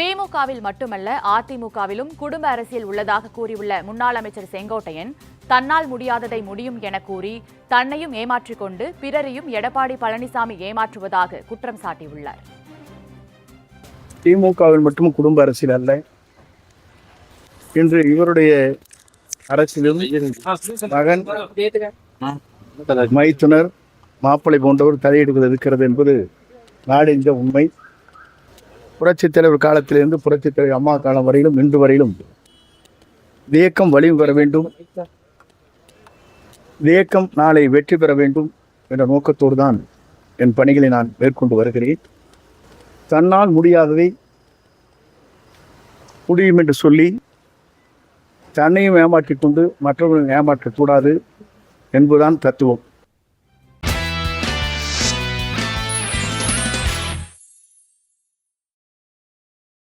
திமுகவில் மட்டுமல்ல அதிமுகவிலும் குடும்ப அரசியல் உள்ளதாக கூறியுள்ள முன்னாள் அமைச்சர் செங்கோட்டையன் தன்னால் முடியாததை முடியும் என கூறி தன்னையும் ஏமாற்றிக் கொண்டு பிறரையும் எடப்பாடி பழனிசாமி ஏமாற்றுவதாக குற்றம் சாட்டியுள்ளார். திமுகவில் மட்டும் குடும்ப அரசியல் அல்ல. இன்று இவருடைய அரசியலும் மகன் மைத்துனர் மாப்பிள்ளை போன்றவர் தலையிடுவது இருக்கிறது என்பது நாடெஞ்ச உண்மை. புரட்சித் தலைவர் காலத்திலிருந்து புரட்சித் தலைவர் அம்மா காலம் வரையிலும் இன்று வரையிலும் இயக்கம் வலிவு பெற வேண்டும். இயக்கம் நாளை வெற்றி பெற வேண்டும் என்ற நோக்கத்தோடு தான் என் பணிகளை நான் மேற்கொண்டு வருகிறேன். தன்னால் முடியாததை முடியும் என்று சொல்லி தன்னையும் ஏமாற்றிக் கொண்டு மற்றவர்களையும் ஏமாற்றக்கூடாது என்பதுதான் தத்துவம்.